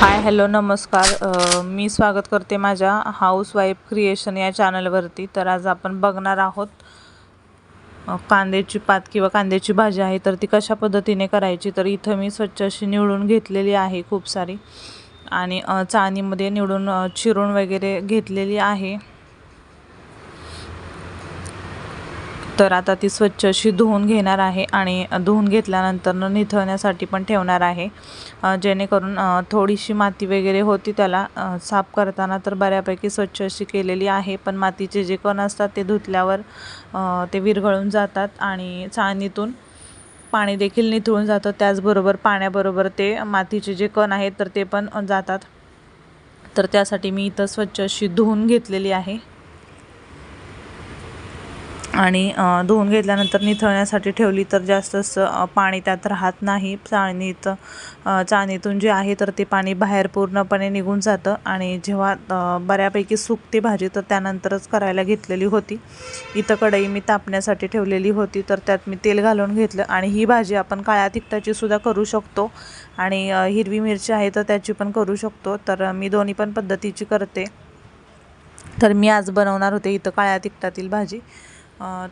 Hi hello नमस्कार. मी स्वागत करते माझ्या हाऊसवाईफ क्रिएशन या चॅनलवरती तर आज आपण बघणार आहोत कांद्याची पात किंवा कांद्याची भाजी आहे तर ती कशा पद्धतीने करायची? तर इथं मी स्वच्छ अशी निवडून घेतलेली आहे खूप सारी. आणि चाणीमध्ये चाळणीमध्ये निवडून चिरून वगैरे घेतलेली आहे. तर आता ती स्वच्छ अशी धुवून घेणार आहे आणि धुवून घेतल्यानंतर निथळण्यासाठी पण ठेवणार आहे. जेणेकरून थोडीशी माती वगैरे होती त्याला साफ करताना तर बऱ्यापैकी स्वच्छ अशी केलेली आहे. पण मातीचे जे कण असतात ते धुतल्यावर ते विरघळून जातात आणि चाळणीतून पाणी देखील निथळून जातं. त्याचबरोबर पाण्याबरोबर ते मातीचे जे कण आहेत तर ते पण जातात. तर त्यासाठी मी इथं स्वच्छ अशी धुवून घेतलेली आहे. आणि धुवून घेतल्यानंतर निथळण्यासाठी ठेवली तर जास्तच पाणी त्यात राहत नाही. चाळणीत चाळणीतून जे आहे तर ते पाणी बाहेर पूर्णपणे निघून जातं आणि जेव्हा बऱ्यापैकी सुकते भाजी तर त्यानंतरच करायला घेतलेली होती. इथं कढई मी तापण्यासाठी ठेवलेली होती तर त्यात मी तेल घालून घेतलं आणि ही भाजी आपण काळ्या तिखटाची सुद्धा करू शकतो आणि हिरवी मिरची आहे तर त्याची पण करू शकतो. तर मी दोन्ही पण पद्धतीची करते. तर मी आज बनवणार होते इथं काळ्या तिखटातील भाजी.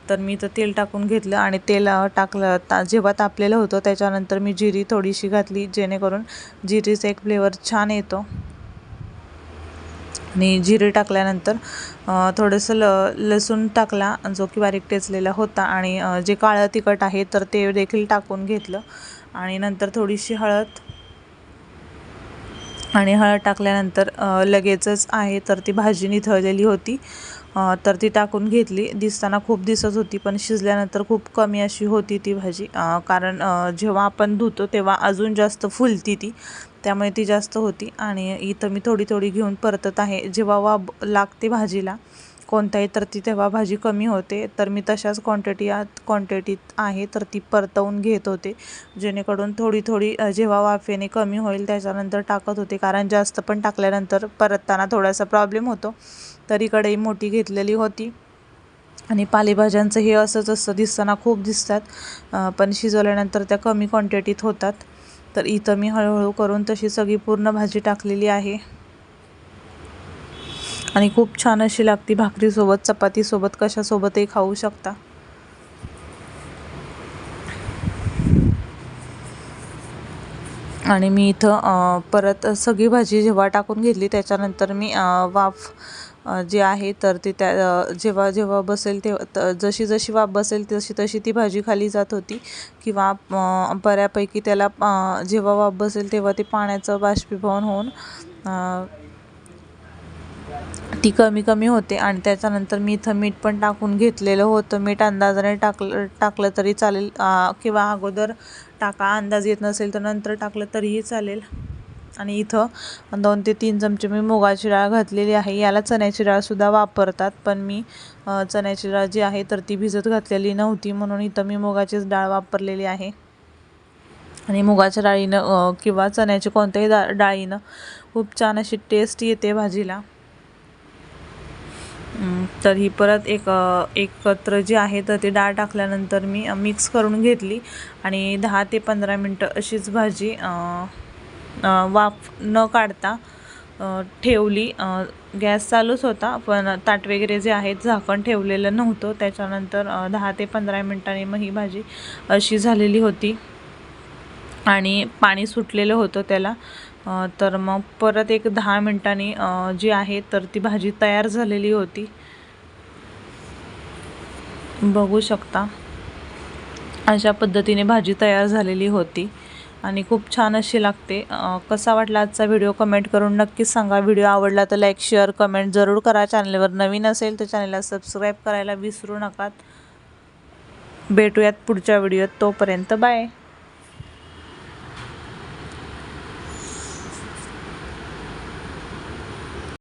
तर मी तर तेल टाकून घेतलं आणि तेल टाकलं. ता जेव्हा तापलेलं होतं त्याच्यानंतर मी जिरी थोडीशी घातली जेणेकरून जिरीचा एक फ्लेवर छान येतो. आणि जिरे टाकल्यानंतर थोडंसं ल लसूण टाकला जो की बारीक टेचलेला होता आणि जे काळं तिखट आहे तर ते देखील टाकून घेतलं. आणि नंतर थोडीशी हळद आणि हळद टाकल्यानंतर लगेचच आहे तर ती भाजी निथळलेली होती. तर ती टाकून घेतली. दिसताना खूप दिसत होती पण शिजल्यानंतर खूप कमी अशी होती ती भाजी. कारण जेव्हा आपण धुतो तेव्हा अजून जास्त फुलती ती. त्यामुळे ती जास्त होती. आणि इथं मी थोडी थोडी घेऊन परतत आहे. जेव्हा वाब लागते भाजीला कोणत्याही तर ती तेव्हा भाजी कमी होते. तर मी तशाच क्वांटिटी क्वांटिटीत आहे तर ती परतवून घेत होते. जेणेकरून थोडी थोडी जेव्हा वाफेने कमी होईल त्याच्यानंतर टाकत होते. कारण जास्त पण टाकल्यानंतर परतताना थोडासा प्रॉब्लेम होतो. तरी कढई मोठी घेतलेली होती. आणि पालेभाज्यांचं हे असंच असतं दिसताना खूप दिसतात. पण शिजवल्यानंतर त्या कमी क्वांटिटीत होतात. तर इथं मी हळूहळू करून तशी सगळी पूर्ण भाजी टाकलेली आहे. आणि खूप छान अशी लागती भाकरीसोबत चपातीसोबत कशासोबतही खाऊ शकता. आणि मी इथं परत सगळी भाजी जेव्हा टाकून घेतली त्याच्यानंतर मी वाफ जे आहे तर ती त्या जेव्हा जेव्हा बसेल तेव्हा त जशी जशी वाफ बसेल तशी तशी ती भाजी खाली जात होती. किंवा बऱ्यापैकी त्याला जेव्हा वाफ बसेल तेव्हा ते पाण्याचं बाष्पीभवन होऊन ती कमी कमी होते आणि त्याच्यानंतर मी इथं मीठ पण टाकून घेतलेलं होतं. मीठ अंदाजाने टाकलं टाकलं तरी चालेल. किंवा अगोदर टाका अंदाज येत नसेल तर नंतर टाकलं तरीही चालेल. आणि इथं दोन ते तीन चमचे मी मुगाची डाळ घातलेली आहे. याला चण्याची डाळसुद्धा वापरतात पण मी चण्याची डाळ जी आहे तर ती भिजत घातलेली नव्हती. म्हणून इथं मी मुगाचीच डाळ वापरलेली आहे. आणि मुगाच्या डाळीनं किंवा चण्याची कोणत्याही डा डाळीनं खूप छान अशी टेस्ट येते भाजीला. तर ही परत एक एकत्र जी आहे तर ती डाळ टाकल्यानंतर मी मिक्स करून घेतली. आणि दहा ते पंधरा मिनटं अशीच भाजी वाफ न काढता ठेवली. गॅस चालूच होता पण ताट वगैरे जे आहेत झाकण ठेवलेलं नव्हतं. त्याच्यानंतर दहा ते पंधरा मिनटांनी मग ही भाजी अशी झालेली होती. आणि पाणी सुटलेलं होतं त्याला. तर मग परत एक दहा मिनटांनी जी आहे तर ती भाजी तयार झालेली होती. बघू शकता. अशा पद्धतीने भाजी तयार झालेली होती. आणि खूप छान अशी लागते. कसा वाटला आजचा व्हिडिओ कमेंट करून नक्कीच सांगा. व्हिडिओ आवडला तर लाईक शेअर कमेंट जरूर करा. चॅनलवर नवीन असेल तर चॅनलला सबस्क्राईब करायला विसरू नका. भेटूयात पुढच्या व्हिडिओत. तोपर्यंत बाय.